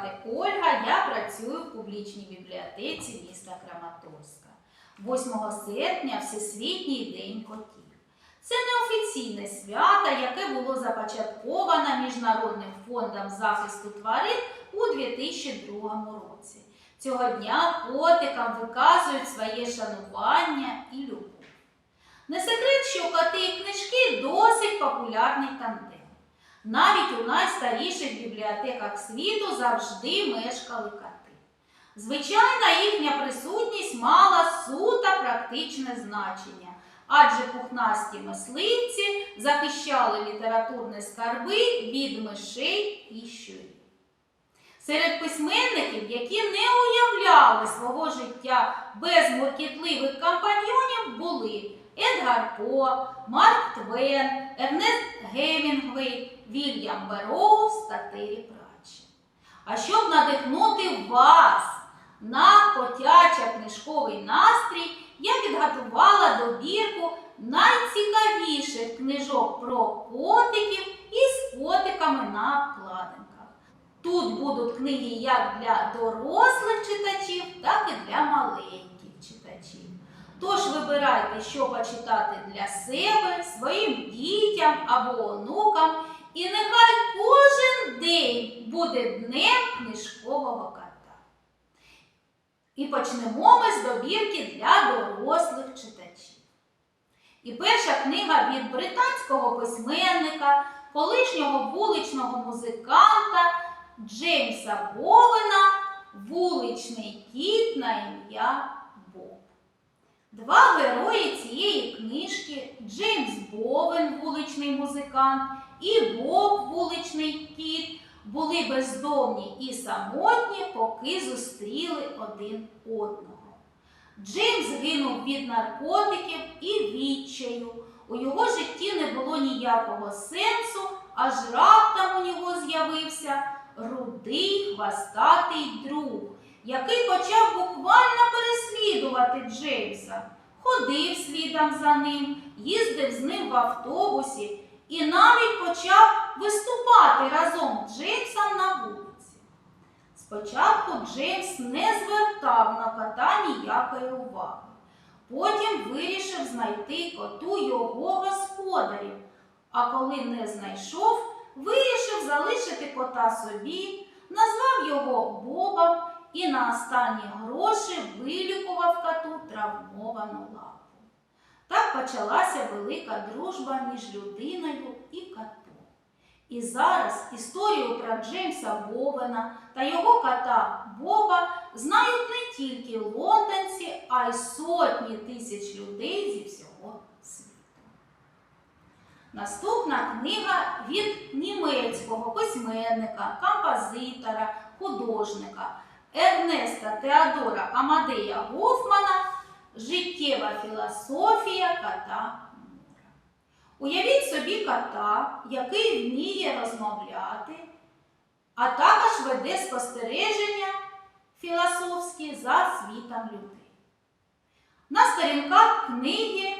Звати Ольга, я працюю в публічній бібліотеці міста Краматорська. 8 серпня Всесвітній день котів. Це неофіційне свято, яке було започатковано Міжнародним фондом захисту тварин у 2002 році. Цього дня котикам виказують своє шанування і любов. Не секрет, що коти і книжки досить популярний тандем. Навіть у найстаріших бібліотеках світу завжди мешкали коти. Звичайно, їхня присутність мала суто практичне значення, адже пухнасті мисливці захищали літературні скарби від мишей і щурів. Серед письменників, які не уявляли свого життя без муркітливих компаньйонів, були Едгар По, Марк Твен, Ернест Гемінгвей, Вільям Бероуз та Террі Пратчет. А щоб надихнути вас на котячо-книжковий настрій, я підготувала добірку найцікавіших книжок про котиків із котиками на обкладинках. Тут будуть книги як для дорослих читачів, так і для маленьких читачів. Тож вибирайте, що почитати для себе, своїм дітям або онукам, і нехай кожен день буде днем книжкового кота. І почнемо ми з добірки для дорослих читачів. І перша книга від британського письменника, колишнього вуличного музиканта Джеймса Бовена Вуличний кіт на ім'я. Два герої цієї книжки Джеймс Бовен, вуличний музикант, і Боб, вуличний кіт, були бездомні і самотні, поки зустріли один одного. Джеймс гинув від наркотиків і відчаю. У його житті не було ніякого сенсу, аж раптом у нього з'явився рудий хвостатий друг, який почав буквально переслідувати Джеймса. Ходив слідом за ним, їздив з ним в автобусі і навіть почав виступати разом з Джеймсом на вулиці. Спочатку Джеймс не звертав на кота ніякої уваги. Потім вирішив знайти коту його господарів, а коли не знайшов, вирішив залишити кота собі, назвав його Бобом і на останні гроші вилікував коту травмовану лапу. Так почалася велика дружба між людиною і котом. І зараз історію про Джеймса Бовена та його кота Боба знають не тільки лондонці, а й сотні тисяч людей зі всього світу. Наступна книга від німецького письменника, композитора, художника Ернеста Теодора Амадея Гофмана Життєва філософія кота Мура. Уявіть собі кота, який вміє розмовляти, а також веде спостереження філософські за світом людей. На сторінках книги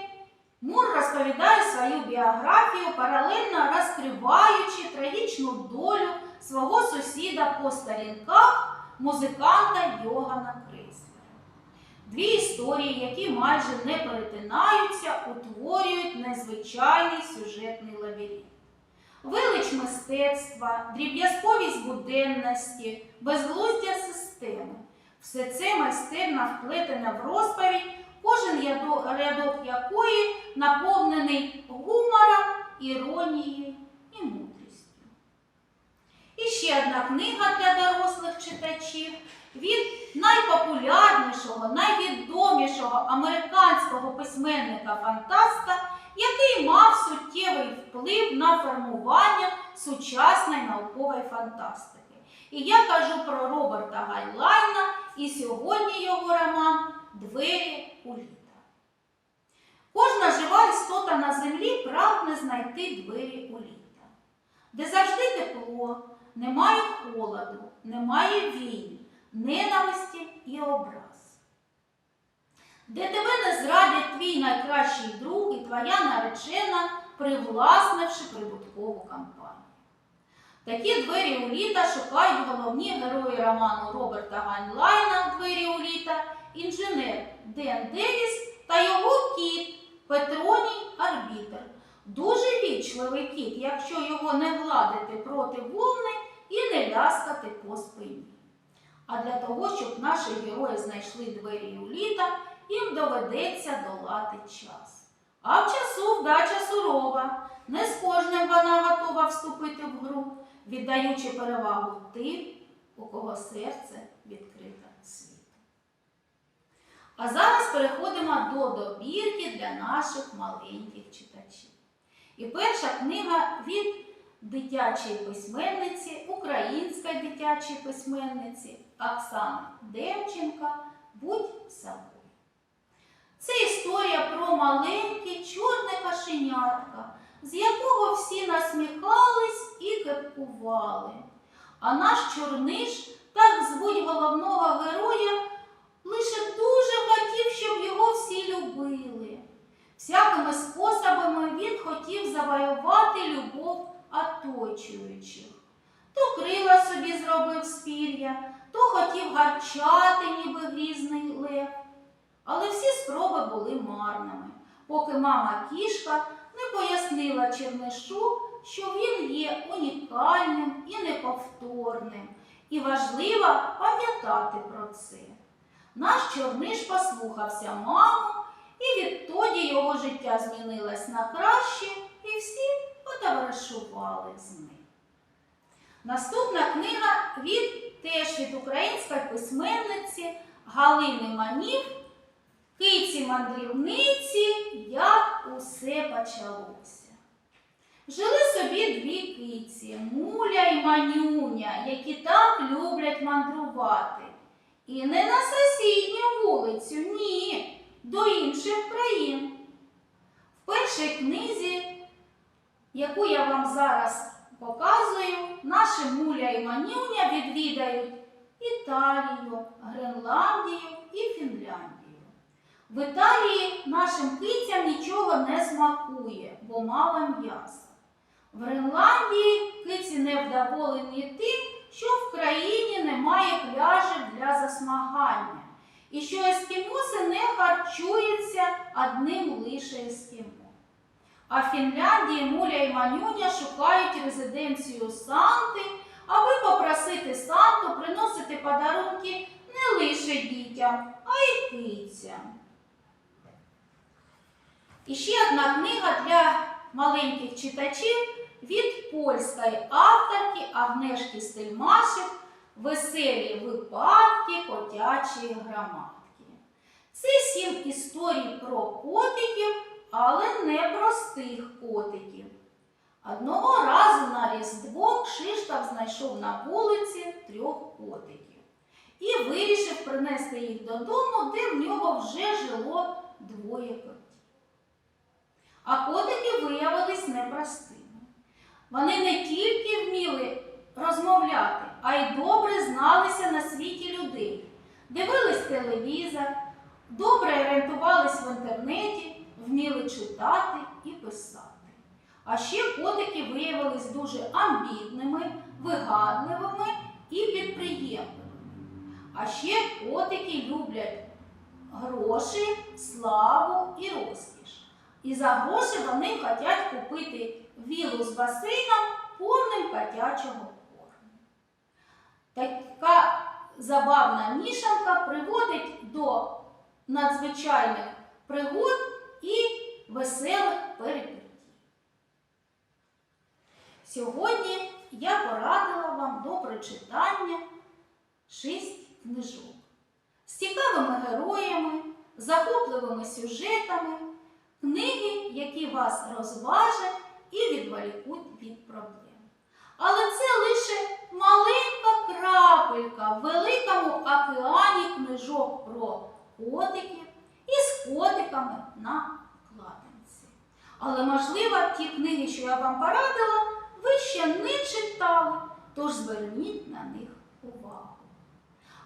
Мур розповідає свою біографію, паралельно розкриваючи трагічну долю свого сусіда по сторінках музиканта Йогана Креслера. Дві історії, які майже не перетинаються, утворюють незвичайний сюжетний лабіринт. Велич мистецтва, дріб'язковість буденності, безглуздя системи. Все це майстерно вплетене в розповідь, кожен рядок якої наповнений гумором, іронією ще одна книга для дорослих читачів від найпопулярнішого, найвідомішого американського письменника-фантаста, який мав суттєвий вплив на формування сучасної наукової фантастики. І я кажу про Роберта Гайлайна, і сьогодні його роман Двері у літо. Кожна жива істота на землі прагне знайти двері у літо, де завжди тепло, немає холоду, немає війн, ненависті і образ. Де тебе не зрадить твій найкращий друг і твоя наречена, привласнивши прибуткову кампанію. Такі двері у літа шукають головні герої роману Роберта Гайнлайна Двері у літа, інженер Ден Девіс та його кіт Петроній Арбітер. Дуже вічливий кіт, якщо його не гладити проти вовни і не ляскати по спині. А для того, щоб наші герої знайшли двері у літа, їм доведеться долати час. А в часу вдача сурова. Не з кожним вона готова вступити в гру, віддаючи перевагу тим, у кого серце відкрите світу. А зараз переходимо до добірки для наших маленьких читачів. І перша книга від дитячої письменниці, української дитячої письменниці Оксани Демченка Будь собою. Це історія про маленьке чорне кашенятка, з якого всі насміхались і кепкували. А наш чорниш, так звуть головного героя, лише дуже хотів, щоб його всі любили. Всякими способами він хотів завоювати любов оточуючих. То крила собі зробив з пір'я, то хотів гарчати, ніби грізний лев. Але всі спроби були марними, поки мама кішка не пояснила чернишу, що він є унікальним і неповторним, і важливо пам'ятати про це. Наш чорниш послухався маму, і відтоді його життя змінилось на краще, і всі потоваришували з ним. Наступна книга від теж від української письменниці Галини Манів Киці мандрівниці, як усе почалося. Жили собі дві киці Муля і Манюня, які так люблять мандрувати. І не на сусідню вулицю, ні, до інших країн. В першій книзі, яку я вам зараз показую, наші Муля і Манюня відвідають Італію, Гренландію і Фінляндію. В Італії нашим кицям нічого не смакує, бо мало м'яса. В Гренландії киці не вдоволені тим, що в країні немає пляжів для засмагання, і що ескімоси не харчуються одним лише ескімо. А в Фінляндії Муля і Манюня шукають резиденцію Санти, аби попросити Санту приносити подарунки не лише дітям, а й кицям. І ще одна книга для маленьких читачів від польської авторки Агнешки Стельмашек Веселі випадки котячої граматки. Це сім історій про котиків, але не простих котиків. Одного разу на Різдво Кшиштоф знайшов на вулиці трьох котиків і вирішив принести їх додому, де в нього вже жило двоє котів. А котики виявились непростими. Вони не тільки вміли розмовляти, а й добре зналися на світі людей, дивились телевізор, добре орієнтувались в інтернеті, вміли читати і писати. А ще котики виявились дуже амбітними, вигадливими і підприємними. А ще котики люблять гроші, славу і розкіш. І за гроші вони хочуть купити вілу з басейном повним котячого корму. Така забавна мішанка приводить до надзвичайних пригод і веселих перепиттів. Сьогодні я порадила вам до прочитання шість книжок з цікавими героями, захопливими сюжетами, книги, які вас розважать і відволікуть від проблем. Але це лише маленька крапелька в великому океані книжок про котиків і з котиками на вкладинці. Але, можливо, ті книги, що я вам порадила, ви ще не читали, тож зверніть на них увагу.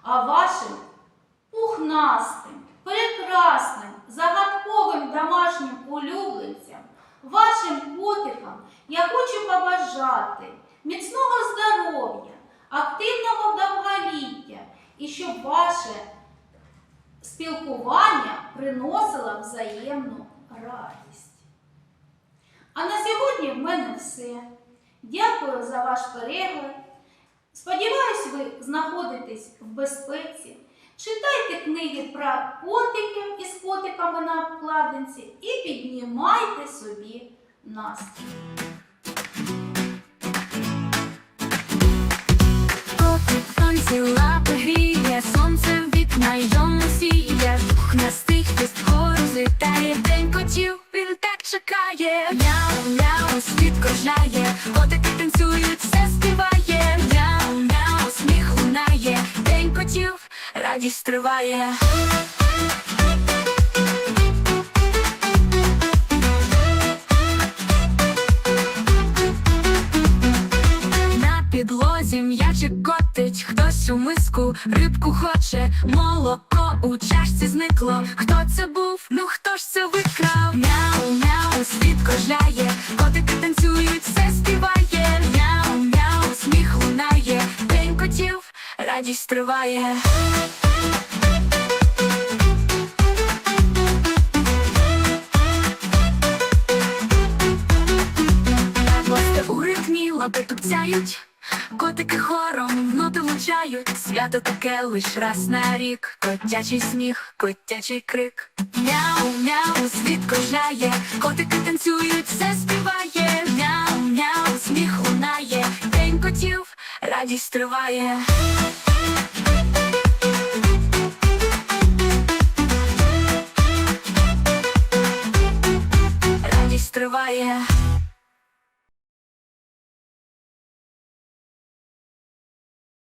А вашим пухнастим, прекрасним, загадковим домашнім улюбленцям, вашим котикам я хочу побажати міцного здоров'я, активного довголіття і щоб ваше спілкування приносило взаємну радість. А на сьогодні в мене все. Дякую за ваш перегляд. Сподіваюсь, ви знаходитесь в безпеці. Читайте книги про котиків із котиками на обкладинці і піднімайте собі настрій. Котик чекає. Мяу, мяу, світ кружляє, котики танцюють, все співає. Мяу, мяу, сміх лунає, день котів, радість триває. На підлозі м'ячик котить, хтось у миску рибку хоче, молоко у чашці зникло. Хто це радість триває. У ритмі лапи тупцяють, котики хором ноти влучають. Свято таке лиш раз на рік. Котячий сміх, котячий крик. Мяу, мяу, світ кружляє, котики танцюють, все співає. Радість триває. Радість триває.